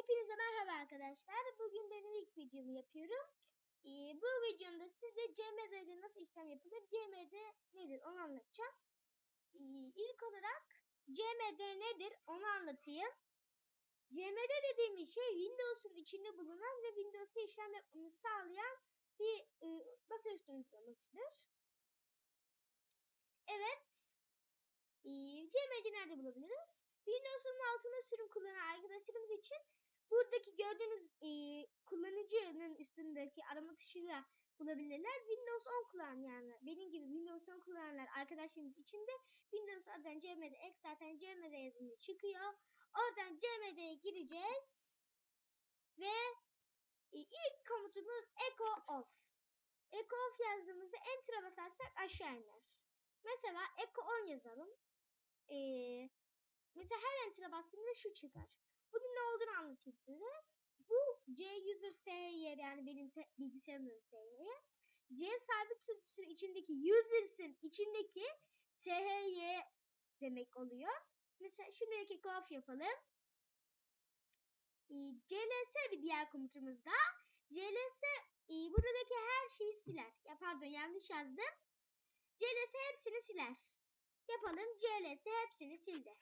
Hepinize merhaba arkadaşlar. Bugün benim ilk videomu yapıyorum. Ee, bu videomda size CMD'de nasıl işlem yapılır, CMD nedir onu anlatacağım. Ee, ilk olarak CMD nedir onu anlatayım. CMD dediğimiz şey Windows'un içinde bulunan ve Windows'ta işlem yapmamızı sağlayan bir e, masaüstü uygulamasıdır. Evet. Ee, CMD nerede bulabiliriz? Windows'un altında sürüm kullanan arkadaşlarımız için gördüğünüz e, kullanıcının üstündeki arama tuşuyla bulabilirler. Windows 10 kullananlar, benim gibi Windows 10 kullananlar arkadaşlarımız için de Windows adından CMD X zaten CMD yazınca çıkıyor. Oradan CMD'ye gireceğiz. Ve e, ilk komutumuz echo off. Echo off yazdığımızda enter'a basarsak aşağı iner. Mesela echo on yazalım. Eee Mesela her enter'a bastığımda şu çıkar. Bunun ne olduğunu anlatayım size. Bu C user SY yani benim te- bilgisayarımın SY. C sabit sürücüsünün içindeki users'ın içindeki THY demek oluyor. Mesela şimdiki off yapalım. CLS bir diğer komutumuzda. CLS e, buradaki her şeyi siler. Ya pardon yanlış yazdım. CLS hepsini siler. Yapalım. CLS hepsini sildi.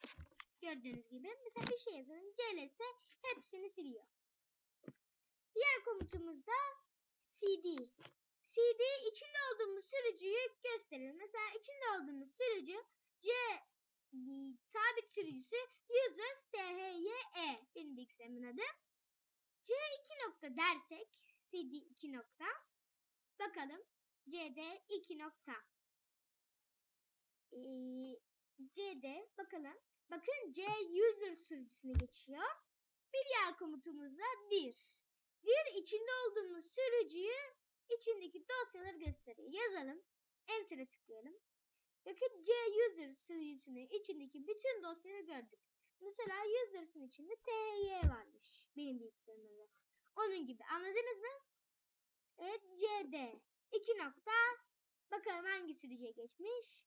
Gördüğünüz gibi. Mesela bir şey yazalım. CLS hepsini siliyor. Diğer komutumuz da CD. CD içinde olduğumuz sürücüyü gösterir. Mesela içinde olduğumuz sürücü C sabit sürücüsü users thyE benim bilgisayarımın adı. C2 nokta dersek CD 2 nokta bakalım CD 2 nokta ee, CD bakalım Bakın C user sürücüsüne geçiyor. Bir diğer komutumuz da dir. Dir içinde olduğumuz sürücüyü içindeki dosyaları gösteriyor. Yazalım. Enter'e tıklayalım. Bakın C user sürücüsünün içindeki bütün dosyaları gördük. Mesela users'ın içinde TY varmış. Benim bilgisayarımda. Onun gibi. Anladınız mı? Evet CD. 2 nokta. Bakalım hangi sürücüye geçmiş.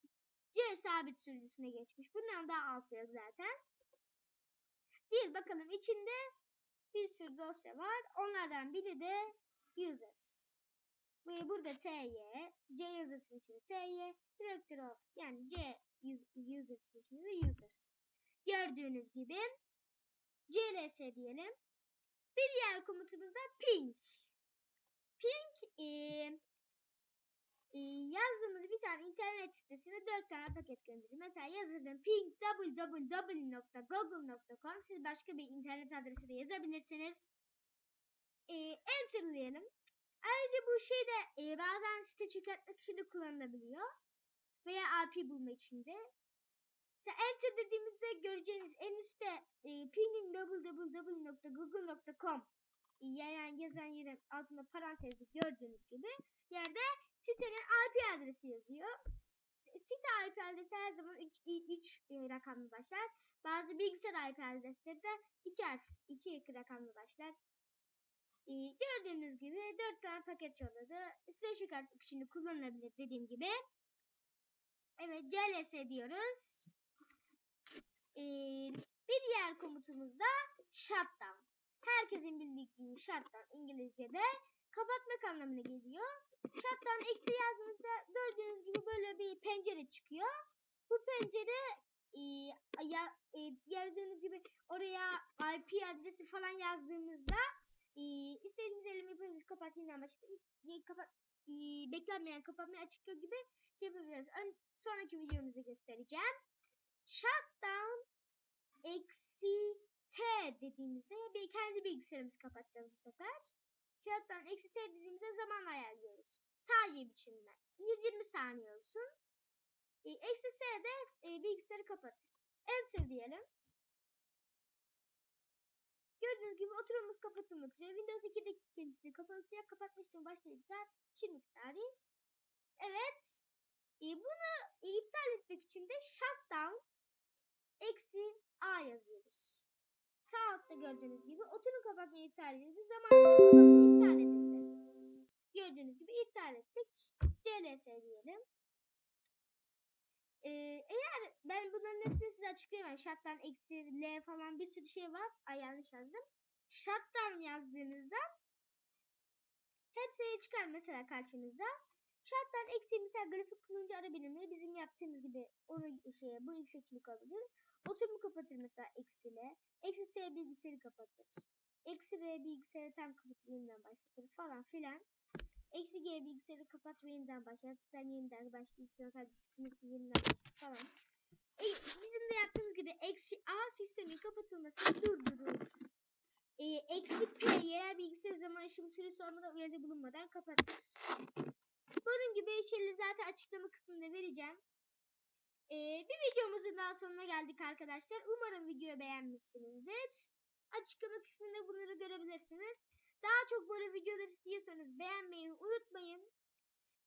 C sabit sürücüsüne geçmiş. Bundan daha alt yazı zaten. Değil bakalım içinde bir sürü dosya var. Onlardan biri de users. Ve burada ty, c users'ın içinde ty, directory of yani c users'ın içinde de users. Gördüğünüz gibi cls diyelim. Bir diğer komutumuz da ping. Ping e, e, yazdığımız bir tane internet sitesine dört tane paket gönderir. Mesela yazılım ping www.google.com siz başka bir internet adresi de yazabilirsiniz. E, enterlayalım. Ayrıca bu şey de e, bazen site çökertmek için de kullanılabiliyor. Veya IP bulma için de. Mesela enter dediğimizde göreceğiniz en üstte e, pinging www.google.com yani yazan yerin altında parantezde gördüğünüz gibi yerde sitenin IP adresi yazıyor. Site IP adresi her zaman 3 rakamlı başlar. Bazı bilgisayar IP adresleri de 2 harf, 2 rakamlı başlar. Ee, gördüğünüz gibi 4 tane paket yolladı. Size şu kart şimdi kullanılabilir dediğim gibi. Evet CLS diyoruz. Ee, bir diğer komutumuz da shutdown. Herkesin bildiği shutdown İngilizce'de kapatmak anlamına geliyor. Shutdown eksi yazdığınızda gördüğünüz gibi böyle bir pencere çıkıyor. Bu pencere e, ya, e, gördüğünüz gibi oraya IP adresi falan yazdığınızda e, istediğiniz elimi yapabilirsiniz. Kapatayım ama e, kapat, e, beklenmeyen kapatmayı açıklıyor gibi şey yapabiliriz. Ön, sonraki videomuzda göstereceğim. Shutdown eksi T dediğimizde bir kendi bilgisayarımızı kapatacağız bu sefer. Shutdown eksi T dediğimizde zaman ayarlıyoruz. Saniye biçiminde. 120 saniye olsun. E, eksi S de e, bilgisayarı kapatır. Enter diyelim. Gördüğünüz gibi oturumumuz kapatılmak üzere. Windows 2'deki kendisi kapatılacak. Başlayıcı saat şimdiki tarih. Evet. E, bunu e, iptal etmek için de shutdown eksi A yazıyoruz. Sağ altta gördüğünüz gibi oturum kapatmayı iptal edildi. Zaman kapatmayı iptal edildi. Gördüğünüz gibi iptal ettik. CLS diyelim. Ee, eğer ben bunların hepsini size açıklayayım. Shutdown eksi L falan bir sürü şey var. Ay yanlış yazdım. shutdown yazdığınızda hepsi çıkar mesela karşınıza. Shutdown eksi mesela grafik kullanıcı ara birimleri bizim yaptığımız gibi onu şey bu ilk seçenek olabilir. Oturumu kapatır mesela eksiyle. Eksi S bilgisayarı kapatır. Eksi R bilgisayarı tam kapatıp yeniden başlatır falan filan. Eksi G bilgisayarı kapat ve yeniden başlat. Sen yeniden başlayıp yeniden başlat falan. E, bizim de yaptığımız gibi eksi A sistemin kapatılmasını durdurur. E, eksi P yerel bilgisayar zaman aşımı süresi olmadan uyarıda bulunmadan kapatır. Bunun gibi şeyleri zaten açıklama kısmında vereceğim. E, bir videomuzun daha sonuna geldik arkadaşlar. Umarım videoyu beğenmişsinizdir. Açıklama kısmında bunları görebilirsiniz. Daha çok böyle videolar istiyorsanız beğenmeyi unutmayın.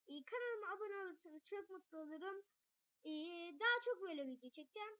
E, kanalıma abone olursanız çok mutlu olurum. Ee, daha çok böyle video çekeceğim.